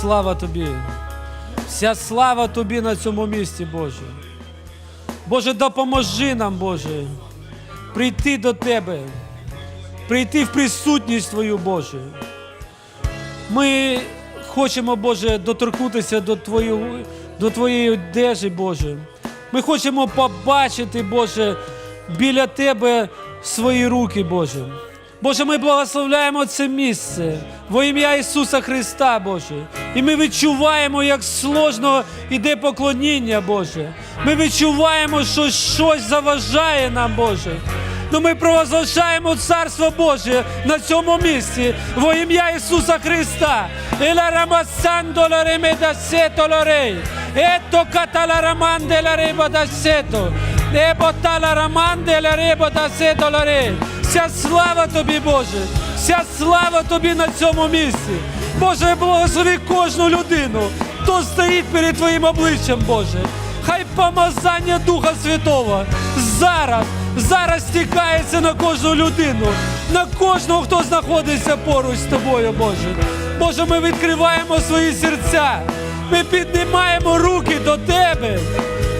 слава тобі. Вся слава тобі на цьому місці, Боже. Боже, допоможи нам, Боже, прийти до Тебе, прийти в присутність Твою, Боже. Ми хочемо, Боже, доторкнутися до Твоєї, до Твоєї одежі, Боже. Ми хочемо побачити, Боже, біля Тебе свої руки, Боже. Боже, ми благословляємо це місце во ім'я Ісуса Христа, Боже. І ми відчуваємо, як сложно іде поклоніння, Боже. Ми відчуваємо, що щось заважає нам, Боже. Ну ми провозглашаємо Царство Боже на цьому місці во ім'я Ісуса Христа. Ето катала раманде ла да сето. Ебо тала раманде ла реба да сето лорей. Вся слава тобі, Боже, вся слава тобі на цьому місці. Боже, благослови кожну людину, хто стоїть перед Твоїм обличчям, Боже. Хай помазання Духа Святого зараз, зараз стікається на кожну людину, на кожного, хто знаходиться поруч з тобою, Боже. Боже, ми відкриваємо свої серця, ми піднімаємо руки до Тебе.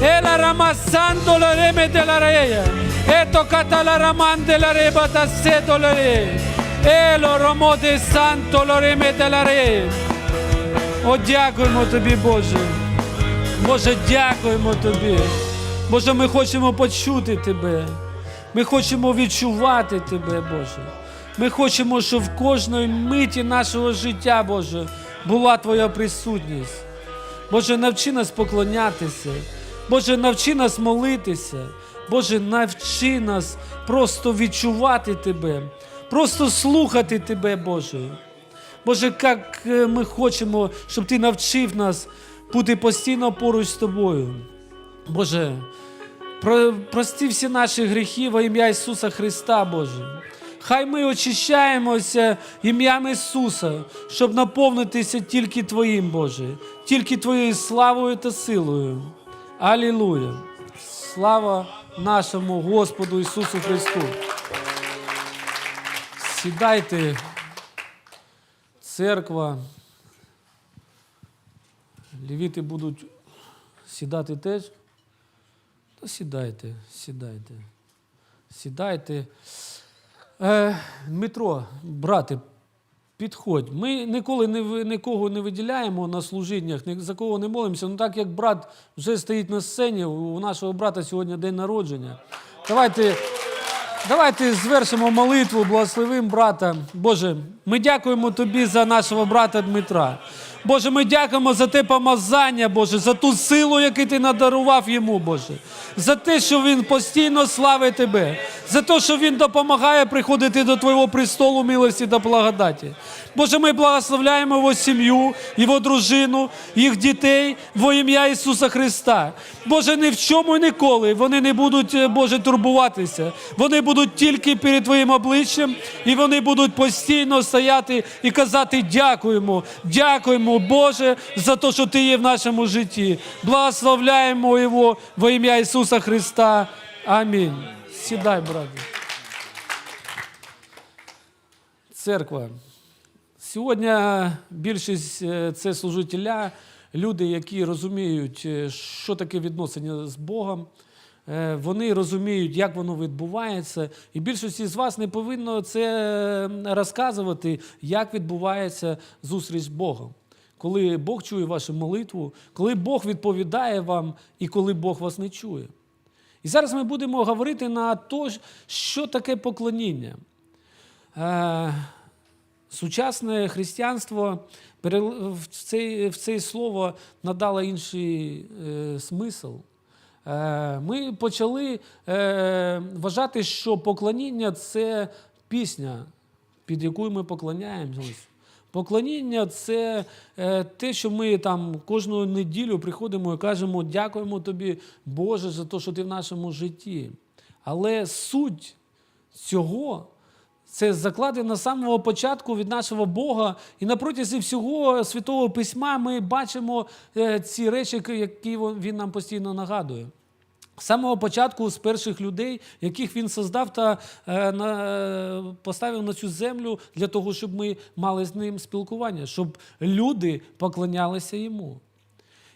Ела рамасando la reme de la reya. Eto catala ramande la reba da sedo la re. Ело ромо де санто лореме де la re. О, дякуємо тобі, Боже. Боже, дякуємо тобі. Боже, ми хочемо почути Тебе. Ми хочемо відчувати Тебе, Боже. Ми хочемо, щоб в кожної миті нашого життя, Боже, була Твоя присутність. Боже, навчи нас поклонятися. Боже, навчи нас молитися. Боже, навчи нас просто відчувати Тебе, просто слухати Тебе, Боже. Боже, як е, ми хочемо, щоб Ти навчив нас бути постійно поруч з тобою. Боже, про- прости всі наші гріхи во ім'я Ісуса Христа, Боже. Хай ми очищаємося ім'ям Ісуса, щоб наповнитися тільки Твоїм, Боже, тільки Твоєю славою та силою. Алілуя! Слава нашому Господу Ісусу Христу! Сідайте, церква. Лівіти будуть сідати теж. То сідайте, сідайте. Сідайте. Е, Дмитро, брате, підходь. Ми ніколи не, нікого не виділяємо на служіннях, ні за кого не молимося. Ну так як брат вже стоїть на сцені, у нашого брата сьогодні день народження. Давайте. Давайте звершимо молитву, благословим брата. Боже, ми дякуємо Тобі за нашого брата Дмитра. Боже, ми дякуємо за те помазання, Боже, за ту силу, яку ти надарував йому, Боже, за те, що він постійно славить Тебе, за те, що він допомагає приходити до Твого престолу милості та благодаті. Боже, ми благословляємо його сім'ю, його дружину, їх дітей во ім'я Ісуса Христа. Боже, ні в чому і ніколи вони не будуть, е, Боже, турбуватися. Вони будуть тільки перед Твоїм обличчям, і вони будуть постійно стояти і казати дякуємо, дякуємо, Боже, за те, що Ти є в нашому житті. Благословляємо Його во ім'я Ісуса Христа. Амінь. Сідай, брате. Церква. Сьогодні більшість е, це служителя, люди, які розуміють, е, що таке відносини з Богом. Е, Вони розуміють, як воно відбувається, і більшості з вас не повинно це розказувати, як відбувається зустріч з Богом. Коли Бог чує вашу молитву, коли Бог відповідає вам і коли Бог вас не чує. І зараз ми будемо говорити на те, що таке поклоніння. Е, Сучасне християнство в це, в це слово надало інший е, смисл. Е, ми почали вважати, що поклоніння це пісня, під якою ми поклоняємось. Поклоніння це е, те, що ми там кожну неділю приходимо і кажемо, дякуємо тобі, Боже, за те, що ти в нашому житті. Але суть цього це закладено з самого початку від нашого Бога. І на протязі всього Святого Письма ми бачимо е, ці речі, які він нам постійно нагадує. З самого початку з перших людей, яких він создав та е, на, е, поставив на цю землю для того, щоб ми мали з ним спілкування, щоб люди поклонялися йому.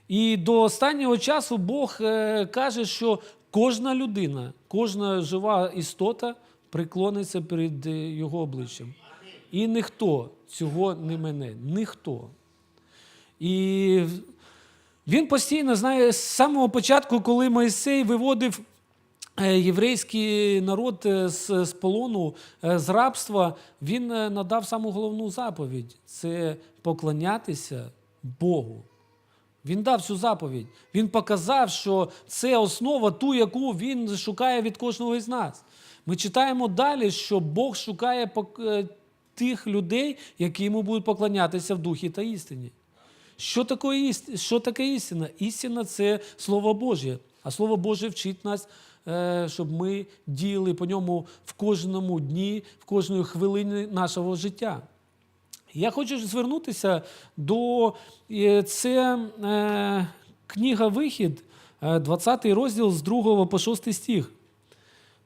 І до останнього часу Бог е, каже, що кожна людина, кожна жива істота приклониться перед е, його обличчям. І ніхто цього не мене, ніхто. І він постійно знає з самого початку, коли Мойсей виводив е, єврейський народ е, з, з полону, е, з рабства, він надав саму головну заповідь це поклонятися Богу. Він дав цю заповідь. Він показав, що це основа ту, яку він шукає від кожного із нас. Ми читаємо далі, що Бог шукає тих людей, які йому будуть поклонятися в духі та істині. Що таке, іс- що таке істина? Істина це Слово Боже. А Слово Боже вчить нас, е, щоб ми діяли по ньому в кожному дні, в кожної хвилині нашого життя. Я хочу звернутися до е, це е, книга Вихід, е, 20 розділ з 2 по 6 стих.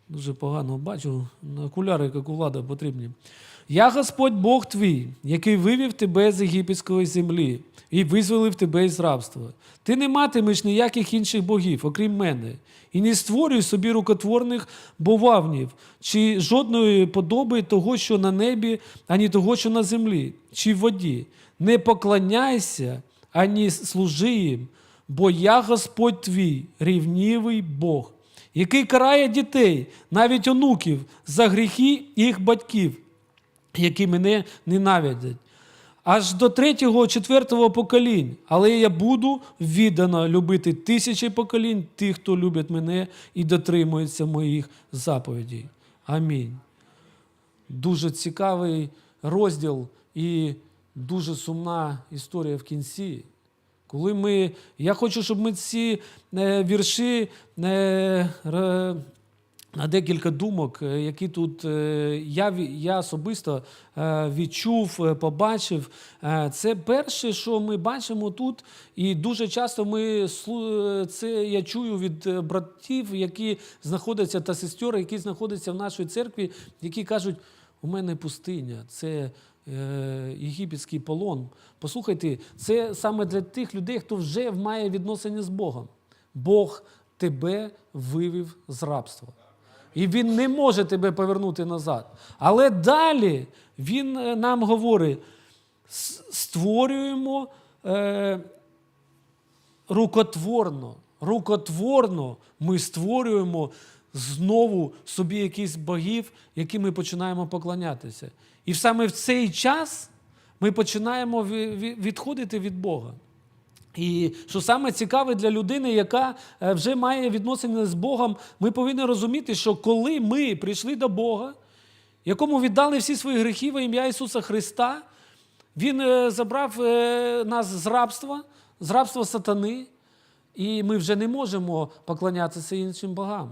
Дуже погано бачу, окуляри, як у влада, потрібні. Я Господь Бог твій, який вивів тебе з єгипетської землі і визволив тебе із рабства. Ти не матимеш ніяких інших богів, окрім мене, і не створюй собі рукотворних бовавнів, чи жодної подоби того, що на небі, ані того, що на землі, чи в воді. Не поклоняйся, ані служи їм, бо я Господь твій, рівнівий Бог який карає дітей, навіть онуків, за гріхи їх батьків, які мене ненавидять. Аж до третього, четвертого поколінь. Але я буду віддано любити тисячі поколінь тих, хто любить мене і дотримується моїх заповідей. Амінь. Дуже цікавий розділ і дуже сумна історія в кінці. Коли ми, я хочу, щоб ми ці е, вірші е, на декілька думок, е, які тут е, я, я особисто е, відчув, побачив. Це перше, що ми бачимо тут, і дуже часто ми це я чую від братів, які знаходяться та сестер, які знаходяться в нашій церкві, які кажуть, у мене пустиня, це єгипетський полон. Послухайте, це саме для тих людей, хто вже має відносини з Богом. Бог тебе вивів з рабства. І він не може тебе повернути назад. Але далі він е, нам говорить: створюємо е, рукотворно. Рукотворно ми створюємо знову собі якісь богів, які ми починаємо поклонятися. І саме в цей час ми починаємо ві- ві- відходити від Бога. І що саме цікаве для людини, яка е, вже має відносини з Богом, ми повинні розуміти, що коли ми прийшли до Бога, якому віддали всі свої гріхи во ім'я Ісуса Христа, Він е, забрав е, нас з рабства, з рабства сатани, і ми вже не можемо поклонятися іншим богам.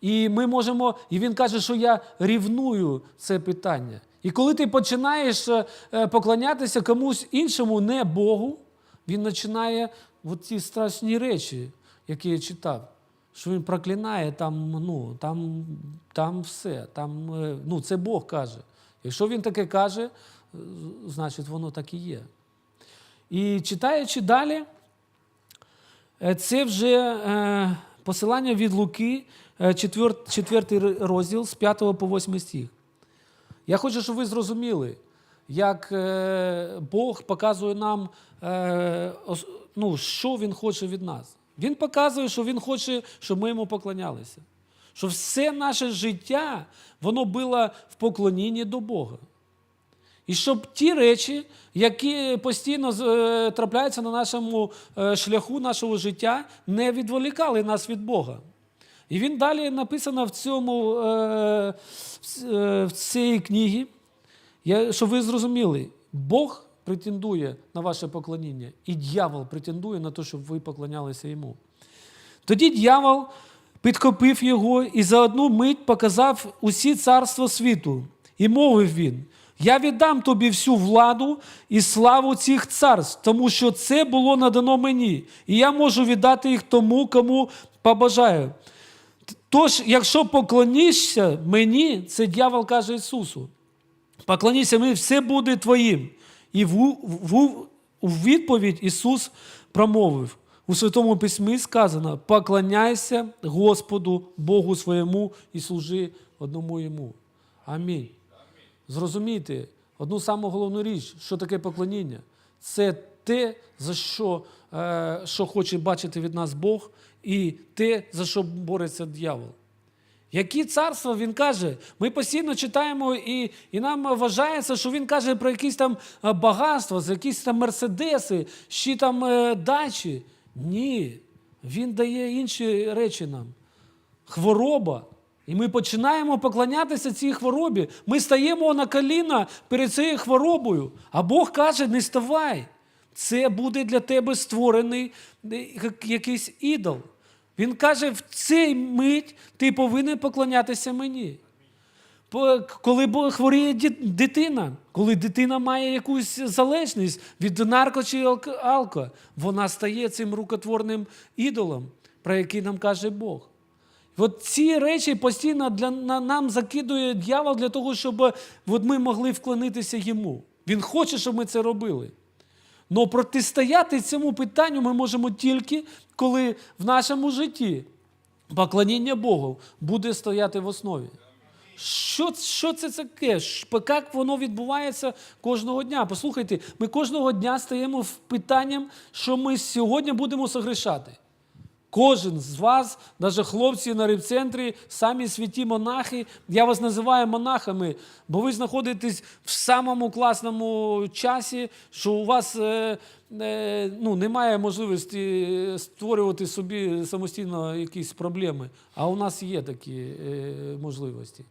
І ми можемо, і він каже, що я рівную це питання. І коли ти починаєш поклонятися комусь іншому, не Богу, він починає от ці страшні речі, які я читав. Що він проклинає там, ну, там, там все. Там, е, ну, це Бог каже. Якщо він таке каже, е, значить воно так і є. І читаючи далі, Е, Це вже посилання від Луки, 4 розділ з 5 по 8 стих. Я хочу, щоб ви зрозуміли, як е, Бог показує нам, е, ну, що Він хоче від нас. Він показує, що Він хоче, щоб ми йому поклонялися. Що все наше життя, воно було в поклонінні до Бога. І щоб ті речі, які постійно е, трапляються на нашому шляху нашого життя, не відволікали нас від Бога. І він далі написано в цьому в цій книгі, я, щоб ви зрозуміли, Бог претендує на ваше поклоніння, і дьявол претендує на те, щоб ви поклонялися йому. Тоді дьявол підхопив його і за одну мить показав усі царства світу. І мовив він: Я віддам тобі всю владу і славу цих царств, тому що це було надано мені, і я можу віддати їх тому, кому побажаю. Тож, якщо поклонишся мені, це дьявол каже Ісусу. Поклоніться мені, все буде твоїм. І в, в, у відповідь Ісус промовив. У Святому Письмі сказано: поклоняйся Господу Богу своєму і служи одному йому. Амінь. Зрозумійте одну саму головну річ, що таке поклоніння. Це те, за що, е, що хоче бачити від нас Бог, і те, за що бореться дьявол. Які царства він каже? Ми постійно читаємо, і, і нам вважається, що він каже про якісь там е, багатства, якісь там мерседеси, ще там е, дачі. Ні, він дає інші речі нам. Хвороба. І ми починаємо поклонятися цій хворобі. Ми стаємо на коліна перед цією хворобою. А Бог каже: не ставай. Це буде для тебе створений е, якийсь ідол. Він каже, в цей мить ти повинен поклонятися мені. Коли хворіє дитина, коли дитина має якусь залежність від нарко чи алко- вона стає цим рукотворним ідолом, про який нам каже Бог. От ці речі постійно для, на, нам закидує дьявол для того, щоб от ми могли вклонитися йому. Він хоче, щоб ми це робили. Но протистояти цьому питанню ми можемо тільки, коли в нашому житті поклоніння Богу буде стояти в основі. Що, що це таке? Як воно відбувається кожного дня? Послухайте, ми кожного дня стаємо в питанням, що ми сьогодні будемо согрішати. Кожен з вас, навіть хлопці на репцентрі, самі святі монахи, я вас називаю монахами, бо ви знаходитесь в самому класному часі, що у вас е, е, ну, немає можливості створювати собі самостійно якісь проблеми, а у нас є такі е, можливості.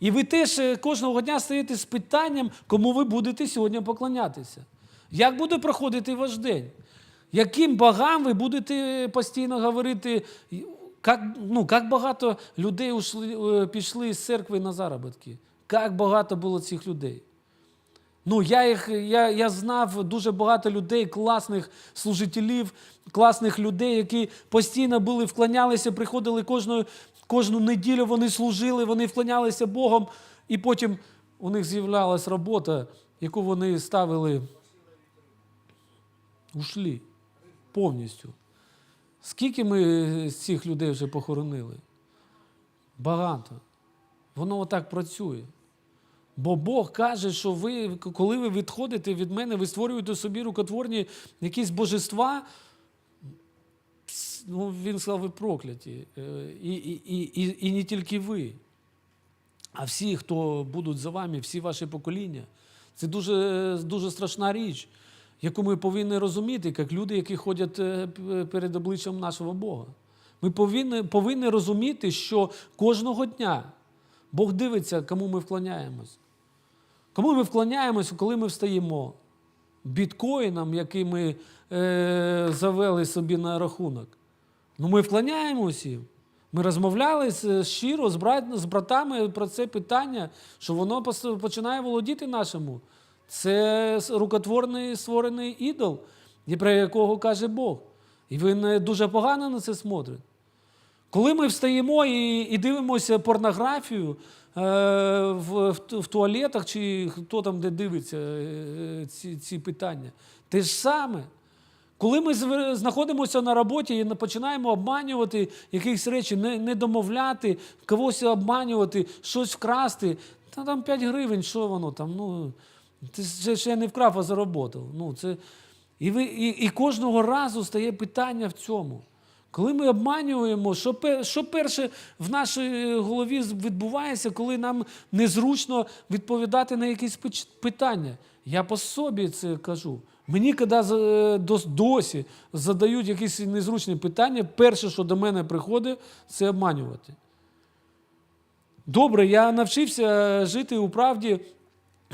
І ви теж е, кожного дня стаєте з питанням, кому ви будете сьогодні поклонятися. Як буде проходити ваш день? Яким богам ви будете постійно говорити? Як, ну, як багато людей ушли, е, пішли з церкви на заробітки? Як багато було цих людей? Ну, я, їх, я, я знав дуже багато людей, класних служителів, класних людей, які постійно були, вклонялися, приходили кожну, кожну неділю, вони служили, вони вклонялися Богом, і потім у них з'являлась робота, яку вони ставили, ушлі повністю. Скільки ми з цих людей вже похоронили? Багато. Воно отак працює. Бо Бог каже, що ви, коли ви відходите від мене, ви створюєте собі рукотворні якісь божества. Ну, він сказав, ви прокляті. Е, І, і, і, і, і не тільки ви, а всі, хто будуть за вами, всі ваші покоління. Це дуже, дуже страшна річ, яку ми повинні розуміти, як люди, які ходять е, перед обличчям нашого Бога. Ми повинні, повинні розуміти, що кожного дня Бог дивиться, кому ми вклоняємось. Кому ми вклоняємося, коли ми встаємо? Біткоїнам, які ми е, завели собі на рахунок. Ну, ми вклоняємося їм. Ми розмовляли щиро з, братами про це питання, що воно починає володіти нашому. Це рукотворний створений ідол, про якого каже Бог. І він е, дуже погано на це смотрить. Коли ми встаємо і, і дивимося порнографію е, в, в, в туалетах, чи хто там де дивиться е, ці, ці питання, те ж саме. Коли ми знаходимося на роботі і починаємо обманювати якісь речі, не, не домовляти, когось обманювати, щось вкрасти, та там 5 гривень, що воно там? Ну, ти ще, ще не вкрав, а заработав. Ну, це... і, ви, і, і кожного разу стає питання в цьому. Коли ми обманюємо, що, пе- що перше в нашій голові відбувається, коли нам незручно відповідати на якісь питання? Я по собі це кажу. Мені, коли досі задають якісь незручні питання, перше, що до мене приходить, це обманювати. Добре, я навчився жити у правді.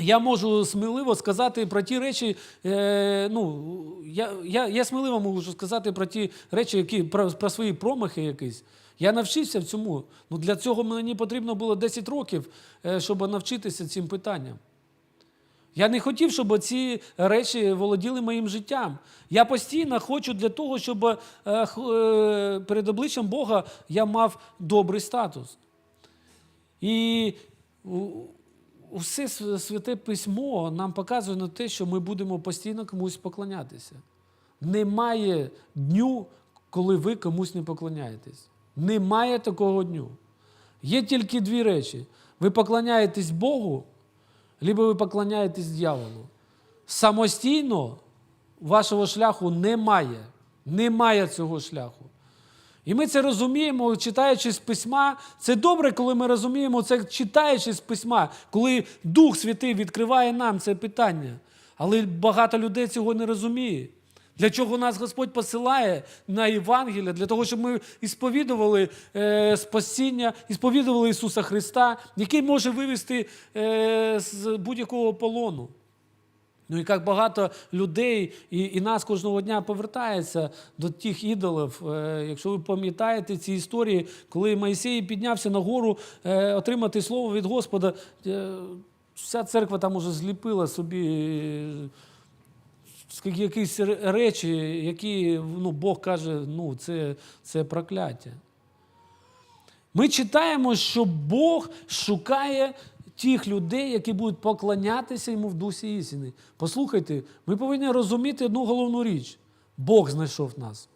Я можу сміливо сказати про ті речі. Е, ну, я, я, я сміливо можу сказати про ті речі, які про, про свої промахи якісь. Я навчився в цьому. Ну, для цього мені потрібно було 10 років, е, щоб навчитися цим питанням. Я не хотів, щоб ці речі володіли моїм життям. Я постійно хочу для того, щоб е, е, перед обличчям Бога я мав добрий статус. І усе святе письмо нам показує на те, що ми будемо постійно комусь поклонятися. Немає дню, коли ви комусь не поклоняєтесь. Немає такого дню. Є тільки дві речі: ви поклоняєтесь Богу, либо ви поклоняєтесь дьяволу. Самостійно вашого шляху немає. Немає цього шляху. І ми це розуміємо, читаючи з письма. Це добре, коли ми розуміємо це, читаючи з письма, коли Дух Святий відкриває нам це питання. Але багато людей цього не розуміє. Для чого нас Господь посилає на Євангелія? Для того, щоб ми ісповідували е, спасіння, ісповідували Ісуса Христа, який може вивести е, з будь-якого полону. Ну і як багато людей і, і нас кожного дня повертається до тих ідолів. Е, якщо ви пам'ятаєте ці історії, коли Моїсей піднявся на гору е, отримати слово від Господа, е, вся церква там уже зліпила собі якісь речі, які ну, Бог каже, ну, це, це прокляття. Ми читаємо, що Бог шукає тих людей, які будуть поклонятися йому в дусі істини. Послухайте, ми повинні розуміти одну головну річ: Бог знайшов нас.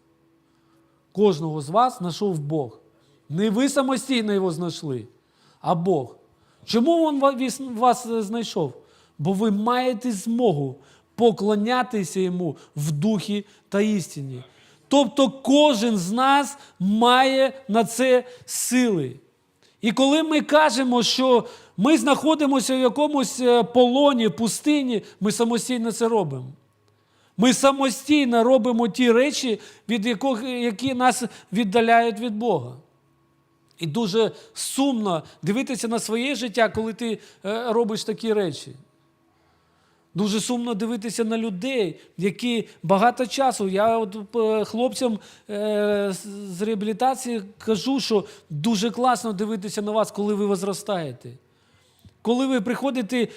Кожного з вас знайшов Бог. Не ви самостійно його знайшли, а Бог. Чому він вас знайшов? Бо ви маєте змогу поклонятися йому в духі та істині. Тобто кожен з нас має на це сили. І коли ми кажемо, що ми знаходимося в якомусь е, полоні, пустині, ми самостійно це робимо. Ми самостійно робимо ті речі, від яких, які нас віддаляють від Бога. І дуже сумно дивитися на своє життя, коли ти е, робиш такі речі. Дуже сумно дивитися на людей, які багато часу. Я от е, хлопцям з реабілітації кажу, що дуже класно дивитися на вас, коли ви возростаєте. Коли ви приходите,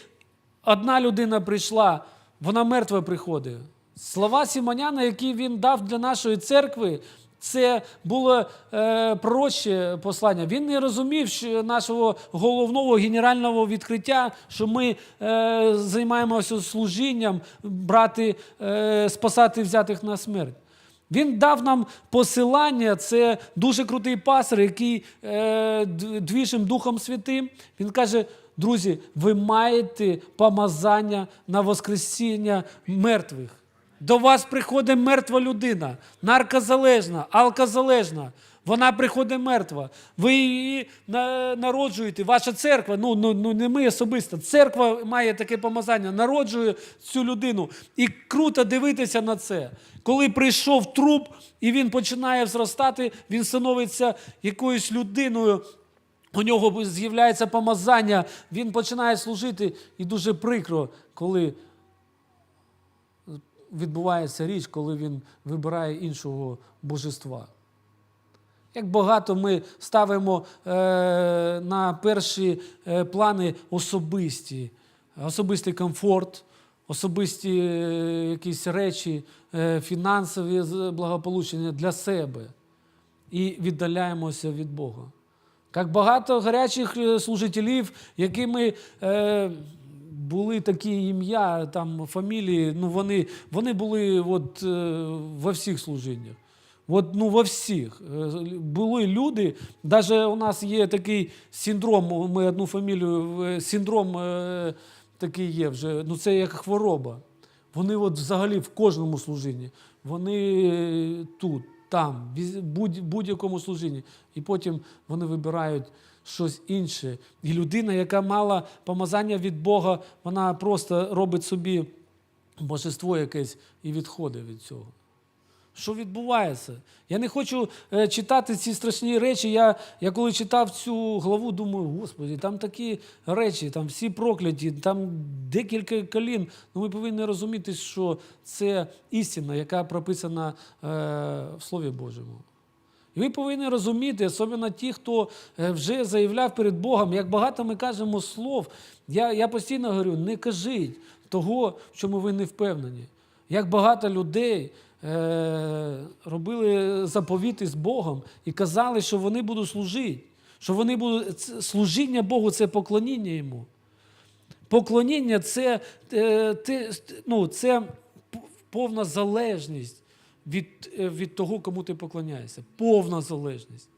одна людина прийшла, вона мертва приходить. Слова Сімоняна, які він дав для нашої церкви, це було е, пророче послання. Він не розумів що нашого головного генерального відкриття, що ми е, займаємося служінням, брати, е, спасати взятих на смерть. Він дав нам посилання, це дуже крутий пастор, який е, двіжим Духом Святим. Він каже: друзі, ви маєте помазання на Воскресіння мертвих. До вас приходить мертва людина, наркозалежна, алкозалежна. Вона приходить мертва. Ви її народжуєте. Ваша церква, ну, ну, ну не ми особисто. Церква має таке помазання, народжує цю людину. І круто дивитися на це. Коли прийшов труп і він починає зростати, він становиться якоюсь людиною. У нього з'являється помазання, він починає служити. І дуже прикро, коли відбувається річ, коли він вибирає іншого божества. Як багато ми ставимо е, на перші е, плани особисті, особистий комфорт, особисті е, якісь речі, е, фінансові благополучення для себе і віддаляємося від Бога. Як багато гарячих е, служителів, якими е, були такі ім'я, там фамілії, ну вони, вони були от, е, во всіх служіннях. От, ну, во всіх. Е, Були люди, навіть у нас є такий синдром, ми одну фамілію, е, синдром такий є вже, ну це як хвороба. Вони от взагалі в кожному служінні. Вони тут, там, будь- будь-якому служінні. І потім вони вибирають щось інше. І людина, яка мала помазання від Бога, вона просто робить собі божество якесь і відходить від цього. Що відбувається? Я не хочу е, читати ці страшні речі. Я, я коли читав цю главу, думаю, господи, там такі речі, там всі прокляті, там декілька колін. Ну, ми повинні розуміти, що це істина, яка прописана е, в Слові Божому. Ви повинні розуміти, особливо ті, хто е, вже заявляв перед Богом, як багато ми кажемо слов. Я, я постійно говорю, не кажіть. того, в чому ви не впевнені. Як багато людей е, робили заповіти з Богом і казали, що вони будуть служити, що вони будуть служіння Богу це поклоніння йому. Поклоніння це, е, ну, це повна залежність від, е, від того, кому ти поклоняєшся. Повна залежність.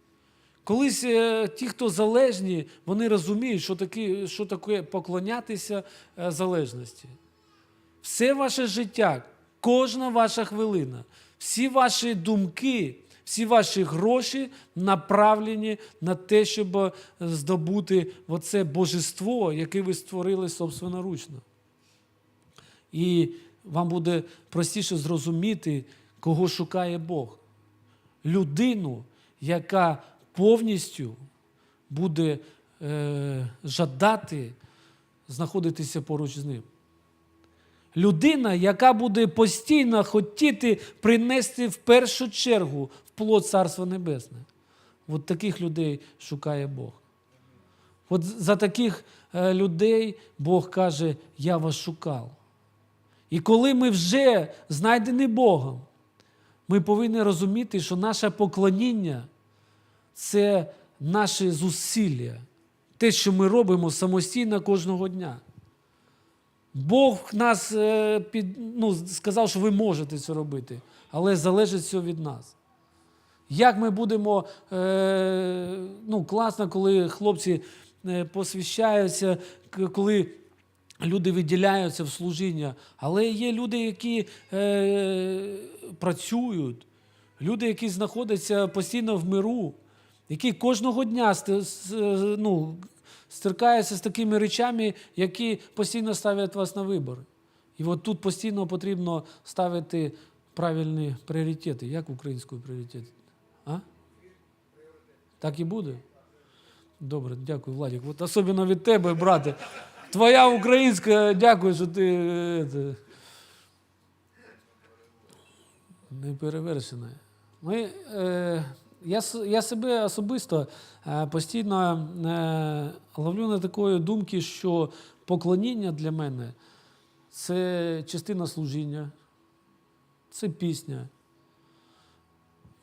Колись е, ті, хто залежні, вони розуміють, що таке, що таке поклонятися е, залежності. Все ваше життя, кожна ваша хвилина, всі ваші думки, всі ваші гроші направлені на те, щоб здобути оце божество, яке ви створили собственноручно. І вам буде простіше зрозуміти, кого шукає Бог. Людину, яка повністю буде е, жадати знаходитися поруч з ним. Людина, яка буде постійно хотіти принести в першу чергу в плод Царства Небесне. От таких людей шукає Бог. От за таких е, людей Бог каже, я вас шукав. І коли ми вже знайдені Богом, ми повинні розуміти, що наше поклоніння це наші зусилля, те, що ми робимо самостійно кожного дня. Бог нас е, під, ну, сказав, що ви можете це робити, але залежить все від нас. Як ми будемо, е, ну, класно, коли хлопці е, посвящаються, коли люди виділяються в служіння, але є люди, які е, працюють, люди, які знаходяться постійно в миру, які кожного дня ну, стикаються з такими речами, які постійно ставлять вас на вибор. І от тут постійно потрібно ставити правильні пріоритети. Як українською пріоритет? А? Так і буде? Добре, дякую, Владик. От особливо від тебе, брате. Твоя українська, дякую, що ти е, це, не перевершена. Ми, е, я, я себе особисто е, постійно е, ловлю на такої думки, що поклоніння для мене це частина служіння, це пісня.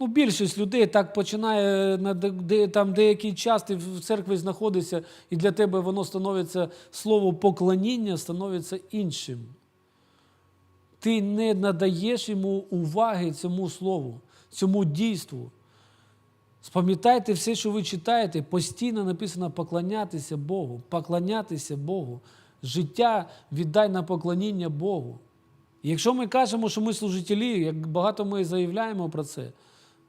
Ну, більшість людей так починає на де, там деякий час ти в церкві знаходишся, і для тебе воно становиться слово поклоніння, становиться іншим. Ти не надаєш йому уваги цьому слову, цьому дійству. Спам'ятайте все, що ви читаєте, постійно написано поклонятися Богу, поклонятися Богу. Життя віддай на поклоніння Богу. Якщо ми кажемо, що ми служителі, як багато ми заявляємо про це,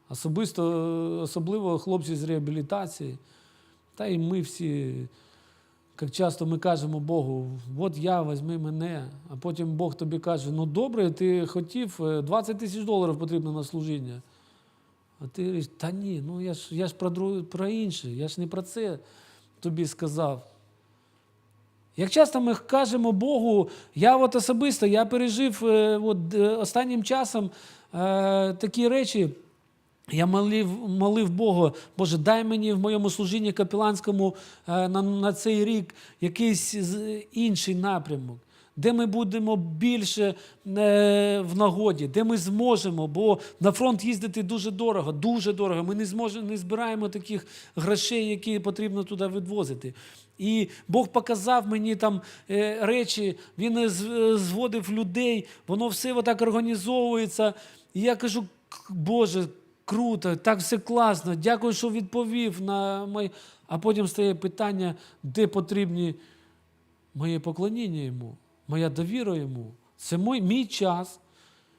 особисто, особливо хлопці з реабілітації, та і ми всі, як часто ми кажемо Богу, от я, візьми мене, а потім Бог тобі каже, ну добре, ти хотів, е, 20 тисяч доларів потрібно на служіння. А ти говориш, та ні, ну я ж, я ж про, про інше, я ж не про це тобі сказав. Як часто ми кажемо Богу, я от особисто я пережив е, от, е, останнім часом е, такі речі. Я молив, молив Бога, Боже, дай мені в моєму служінні капеланському е, на, на цей рік якийсь інший напрямок, де ми будемо більше е, в нагоді, де ми зможемо, бо на фронт їздити дуже дорого, дуже дорого. Ми не зможемо, не збираємо таких грошей, які потрібно туди відвозити. І Бог показав мені там е, речі, Він зводив людей, воно все отак організовується. І я кажу, Боже, круто, так все класно, дякую, що відповів на мої. А потім стає питання, де потрібні моє поклоніння йому, моя довіра йому. Це мій, мій час,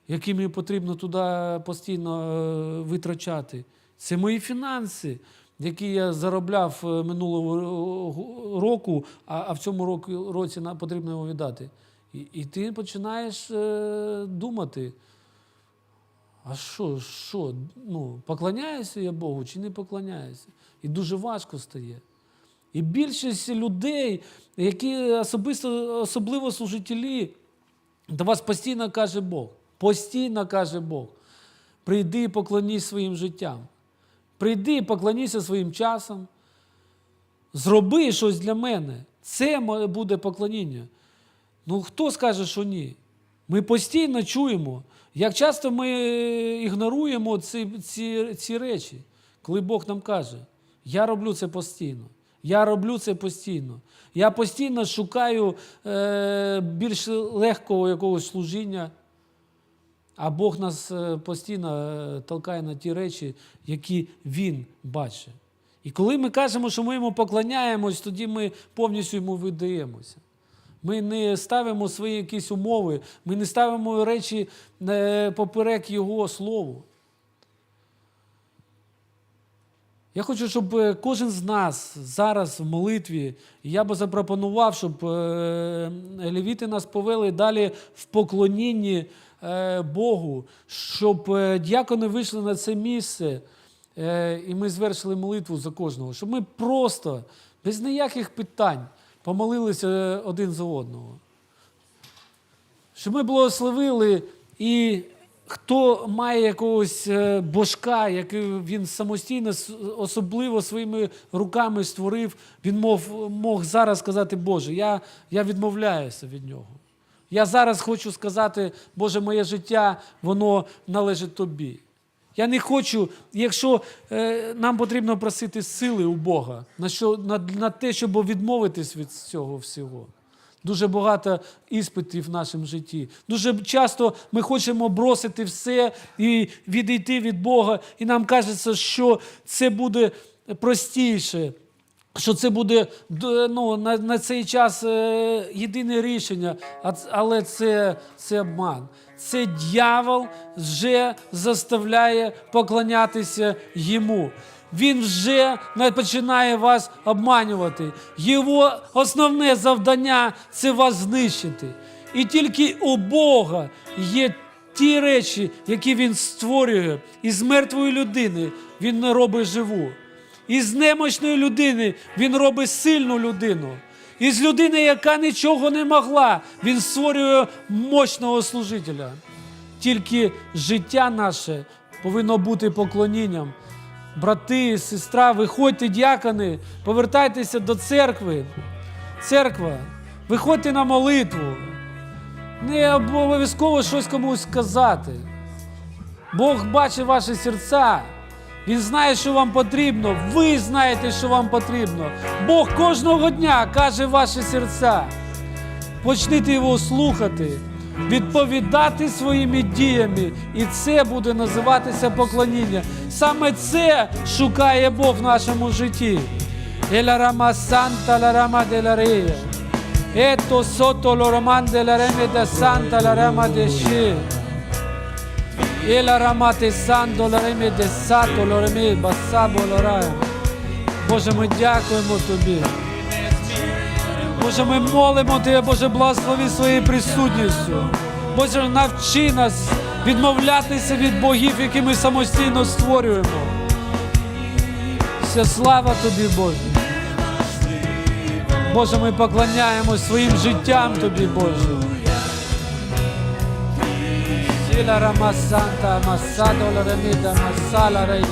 який мені потрібно туди постійно е, витрачати. Це мої фінанси, які я заробляв е, минулого року, а, в цьому році потрібно його віддати. І, і ти починаєш е, думати. А що, що, ну, поклоняюся я Богу чи не поклоняюся? І дуже важко стає. І більшість людей, які особисто, особливо служителі, до вас постійно каже Бог. Постійно каже Бог. Прийди і поклонісь своїм життям. Прийди і поклоніся своїм часом. Зроби щось для мене. Це буде поклоніння. Ну хто скаже, що ні? Ми постійно чуємо, як часто ми ігноруємо ці, ці, ці речі, коли Бог нам каже, я роблю це постійно. Я роблю це постійно. Я постійно шукаю е, більш легкого якогось служіння, а Бог нас е, постійно е, толкає на ті речі, які Він бачить. І коли ми кажемо, що ми йому поклоняємось, тоді ми повністю йому видаємося. Ми не ставимо свої якісь умови, ми не ставимо речі е, поперек Його слову. Я хочу, щоб е, кожен з нас зараз в молитві, я би запропонував, щоб е, левіти нас повели далі в поклонінні Богу, щоб діакони вийшли на це місце, і ми звершили молитву за кожного, щоб ми просто, без ніяких питань, помолилися один за одного. Щоб ми благословили і хто має якогось е, божка, який він самостійно, особливо своїми руками створив, він мов, мог зараз сказати, Боже, я, я відмовляюся від нього. Я зараз хочу сказати, Боже, моє життя, воно належить тобі. Я не хочу, якщо е, нам потрібно просити сили у Бога на, що, на, на те, щоб відмовитись від цього всього. Дуже багато іспитів в нашому житті. Дуже часто ми хочемо бросити все і відійти від Бога, і нам кажеться, що це буде простіше, що це буде ну, на, на цей час е, єдине рішення, але це, це обман. Це дьявол вже заставляє поклонятися йому. Він вже починає вас обманювати. Його основне завдання це вас знищити. І тільки у Бога є ті речі, які він створює. Із мертвої людини він не робить живу. Із немощної людини він робить сильну людину. Із людини, яка нічого не могла, він створює мощного служителя. Тільки життя наше повинно бути поклонінням. Брати, сестра, виходьте, дякони, повертайтеся до церкви. Церква, виходьте на молитву. Не обов'язково щось комусь сказати. Бог бачить ваші серця. Він знає, що вам потрібно. Ви знаєте, що вам потрібно. Бог кожного дня каже ваші серця. Почніть його слухати, відповідати своїми діями, і це буде називатися поклоніння. Саме це шукає Бог в нашому житті. Ела рама санта ла рама де. Ето сото лороман де да санта ла рама де ще. Боже, ми дякуємо Тобі. Боже, ми молимо Тебе, Боже, благослови своєю присутністю. Боже, навчи нас відмовлятися від богів, які ми самостійно створюємо. Вся слава Тобі, Боже. Боже, ми поклоняємось своїм життям Тобі, Боже. la Ramassanta, Massadola Remita, la Reina.